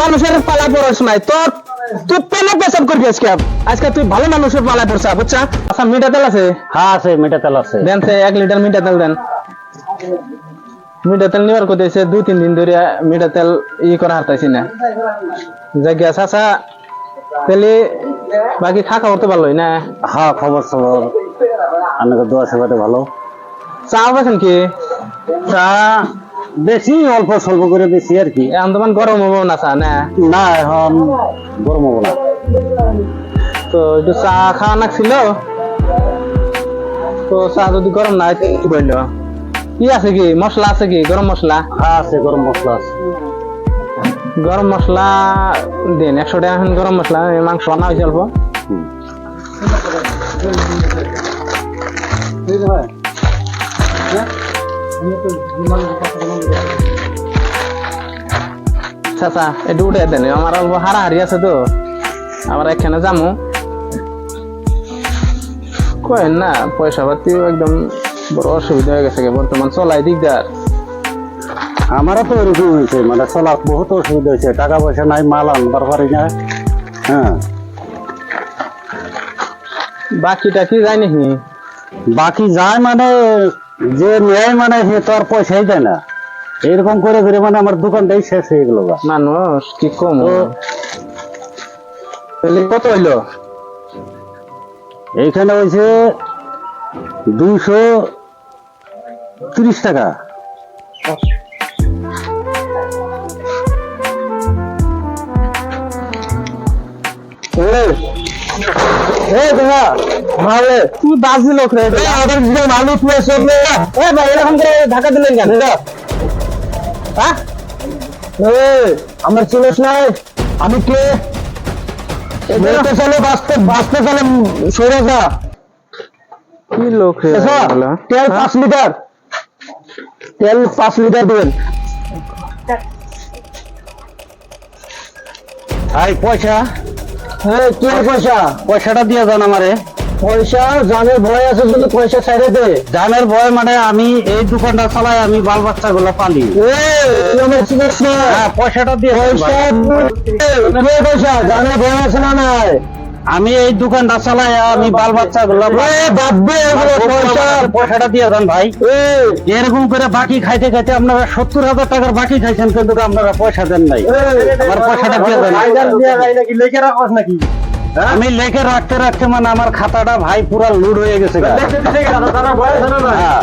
মানুষের পালা পড়াস নাই তোর তুই পেলে পেশাব করবি আজকে? আজকে তুই ভালো মানুষের পালা পড়ছা বুঝছা? আচ্ছা মিঠা তেল আছে? হ্যাঁ আছে মিঠা তেল আছে। দেন সে এক লিটার মিঠা তেল দেন। মিঠা তেল নেওয়ার কথা দুই তিন দিন ধরে মিঠা তেল ই করা হারতাইছি না। জায়গা চাচা তেলে বাকি খা খাওয়ার তো ভালোই না? হ্যাঁ খবর সবর। আপনাকে দোয়া সেবাতে ভালো। চা পাচ্ছেন কি? চা বেশি অল্প স্বল্প করে বেশি আর কি। এখন তোমার গরম হব না চা না? না এখন গরম হব না। তো একটু চা খাওয়া নাকছিল তো চা যদি গরম না হয় কি করল কি আছে কি? মশলা আছে কি? গরম মশলা? হ্যাঁ আছে গরম মশলা আছে। গরম মশলা দিন একশো টাকা এখন গরম মশলা মাংস রান্না হয়েছে অল্প। হুম। চাচা একটু উঠে দেন আমার অল্প হারাহারি আছে তো। আবার এখানে যামু। কয়েন না পয়সা পাতিও একদম বড় অসুবিধা হয়ে গেছে বর্তমান চলাই দিকদার আমারও তো এরকম হয়েছে মানে চলা বহুত অসুবিধা হয়েছে টাকা পয়সা নাই মাল আনবার পারি না। হ্যাঁ বাকিটা কি যায় নাকি? বাকি যায় মানে যে নেয় মানে সে তো আর পয়সাই দেয় না। এরকম করে করে মানে আমার দোকানটাই শেষ হয়ে গেল মানুষ কি কম? কত হইল? এইখানে হয়েছে দুইশো তিরিশ টাকা। তুই বাজি লোক রে। আমাদের যে মানুষ সব এ ভাই এরকম করে ঢাকা দিলেন কেন? হ্যাঁ? আমার চিনিস নাই? আমি কে? চলে বাঁচতে বাঁচতে চলে সৌরজা কি লোক রে তেল পাঁচ লিটার। তেল পাঁচ লিটার দেবেন। ভাই পয়সা। হ্যাঁ কি পয়সা? পয়সাটা দিয়ে যান আমারে। পয়সা জানের ভয় আছে কিন্তু পয়সা ছেড়ে দে। জানের ভয় মানে আমি এই দোকানটা চালাই আমি বাল বাচ্চা গুলো পালি হ্যাঁ পয়সাটা দিয়ে পয়সা? জানের ভয় আছে না নাই? আমি এই দোকানটা চালাই আমি বাল বাচ্চা গুলো পয়সাটা দিয়ে দেন ভাই। এরকম করে বাকি খাইতে খাইতে আপনারা সত্তর হাজার টাকার বাকি খাইছেন কিন্তু আপনারা পয়সা দেন নাই। আমার পয়সাটা দিয়ে দেন। আমি লেখে রাখতে রাখতে মানে আমার খাতাটা ভাই পুরা লুড হয়ে গেছে। হ্যাঁ।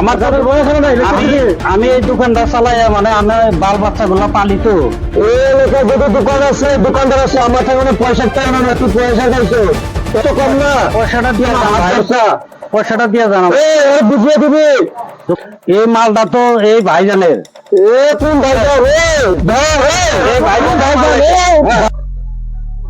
আমার আমি আমি এই দোকানটা চালাই মানে আমি বাল বাচ্চা গুলো পালি তো দোকান আছে দোকানদার আছে আমার থেকে পয়সা চাই না তুই পয়সা চাইছো। এত কম না? পয়সাটা দিয়ে। আচ্ছা। পয়সাটা দিয়ে জানা এ এ বুঝিয়ে দিবি। এই মালটা তো এই ভাইজানের। এ কোন ভাইজান? ভাইজান ভাইজান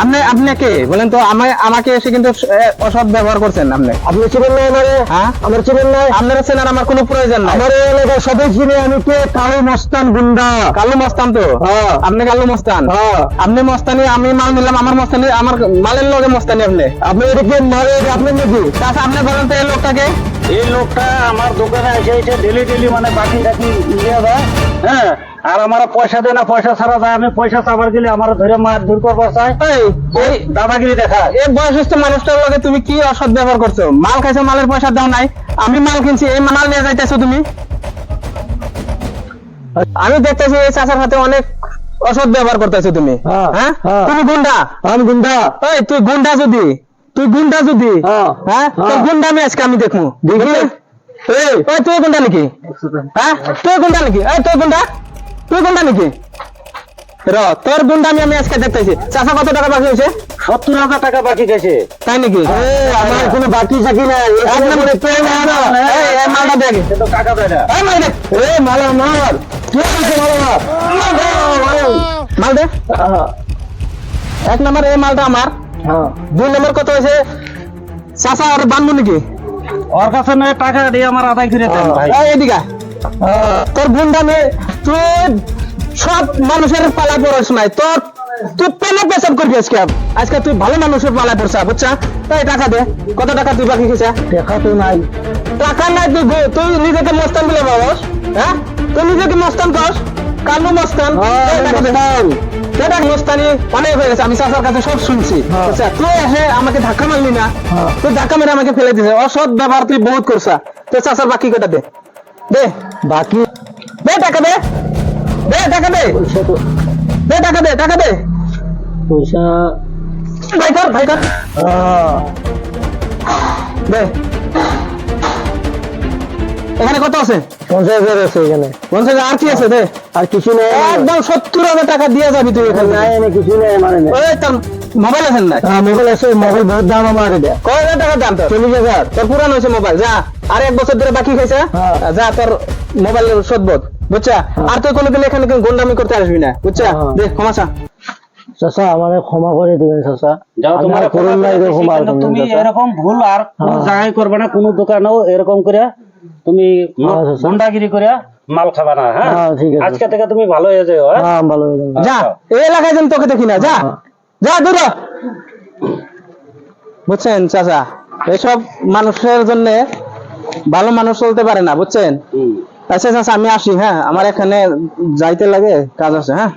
আপনি আপনি কে? বলেন তো আমায় আমাকে এসে কিন্তু অসৎ ব্যবহার করছেন আপনি। আপনি চিনেন না আমারে হ্যাঁ? আমার চিনেন না আপনারা চেনার আমার কোনো প্রয়োজন নাই। আমার এলাকার সবাই চিনে আমি কে? কালো মস্তান গুন্ডা। কালো মস্তান তো? আপনি কালো মস্তান? আপনি মস্তানি আমি মাল নিলাম আমার মস্তানি আমার মালের লগে মস্তানি আপনি। আপনি এদিকে মারে আপনি নাকি? তাছাড়া আপনি বলেন তো এই লোকটাকে। এই লোকটা আমার দোকানে এসে এসে ডেলি ডেলি মানে বাকি টাকি নিয়ে যায় হ্যাঁ? আর আমার পয়সা দেয় না পয়সা ছাড়া যায়। আমি পয়সা চাবার গেলে আমার ধরে মার দূর করবার চাই। দাদাগিরি দেখায় এই বয়সস্থ মানুষটার লগে তুমি কি অসৎ ব্যবহার করছ? মাল খাইছো মালের পয়সা দাও নাই। আমি মাল কিনছি এই মাল নিয়ে যাইতেছো তুমি? আমি দেখতেছি এই চাচার হাতে অনেক অসৎ ব্যবহার করতেছো তুমি। হ্যাঁ, হ্যাঁ? হ্যাঁ। তুমি গুন্ডা? আমি গুন্ডা। এই তুই গুন্ডা যদি? তুই গুন্ডা যদি হ্যাঁ। তোর গুন্ডা আমি আজকে আমি দেখব। দেখি এই। ওই তুই গুন্ডা নাকি? হ্যাঁ তুই গুন্ডা নাকি? এই তুই গুন্ডা? তুই গুন্ডা নাকি? র তোর গুন্ডা আমি আমি আজকে দেখতেছি। চাচা কত টাকা বাকি হয়েছে সত্তর হাজার টাকা বাকি গেছে। তাই নাকি? আমার কোনো বাকি চাকি নাই। এক নম্বরে তুই না। মালটা দেখ। না। এই মাল দেখ। মাল আমার। কি আছে মাল আমার মাল দে এক নম্বর এই মালটা আমার। দুই নম্বর কত হয়েছে চাচা আর বানবো নাকি? ওর কাছে নয় টাকা দিয়ে আমার আদায় করে দেন ভাই। এদিকে তোর গুন্ডা মেয়ে তুই সব মানুষের পালা পড়াস নাই। তোর তুই পেলে পেশাব করবি আজকে? আজকে তুই ভালো মানুষের পালায় পড়ছা বুঝছা? তাই টাকা দে। কত টাকা তুই বাকি খেয়েছা? দেখা তো নাই। টাকা নাই তুই তুই নিজেকে মস্তান বলে ভাবস হ্যাঁ? তুই নিজেকে মস্তান কস। কালু মস্তান। হ্যাঁ। সেটা মস্তানি অনেক হয়ে গেছে আমি চাচার কাছে সব শুনছি। হ্যাঁ। তুই এসে আমাকে ধাক্কা মারলি না? হ্যাঁ। তুই ধাক্কা মেরে আমাকে ফেলে দিছে। অসৎ ব্যবহার তুই বহুত করছা। তুই চাচার বাকি কটা দে? দে। বাকি? দে টাকা দে। দে টাকা দে। দে টাকা দে টাকা দে। পয়সা ভাই কর ভাই কর। দে। এখানে কত আছে? পঞ্চাশ হাজার আছে এখানে। পঞ্চাশ আর কি আছে দে? আর কিছু নেই। একদম সত্তর হাজার টাকা দিয়ে যাবি তুই এখানে নাই এনে কিছু নেই আমার মোবাইল আছে না? হ্যাঁ, মোবাইল আছে মোবাইল বহুত দাম আমার এটা কয় হাজার টাকার দাম তোর? চল্লিশ হাজার। তোর পুরান হয়েছে মোবাইল যা। আর এক বছর ধরে বাকি খাইছে হ্যাঁ। যা তোর মোবাইল বুঝছা? আর তুই কোনোদিন এখানে গোন্ডামি করতে আসবি না বুঝছা? হ্যাঁ। দে ক্ষমাসা চাচা আমারে ক্ষমা করে দিবেন চাচা। যাও তোমার করুন না এরকম আর তুমি এরকম ভুল আর কোনো হ্যাঁ। জায়গায় করবে না কোনো দোকানেও এরকম করে তুমি হ্যাঁ, গুন্ডাগিরি করে মাল খাবা না হ্যাঁ? হ্যাঁ। আজকে থেকে তুমি ভালো হয়ে যাও হ্যাঁ? হ্যাঁ ভালো হয়ে যাবে। যা এই এলাকায় যেন তোকে দেখি না যা। যা দূর বুঝছেন চাচা? এসব মানুষের জন্য ভালো মানুষ চলতে পারে না বুঝছেন? আচ্ছা চাচা আমি আসি হ্যাঁ? আমার এখানে যাইতে লাগে কাজ আছে হ্যাঁ?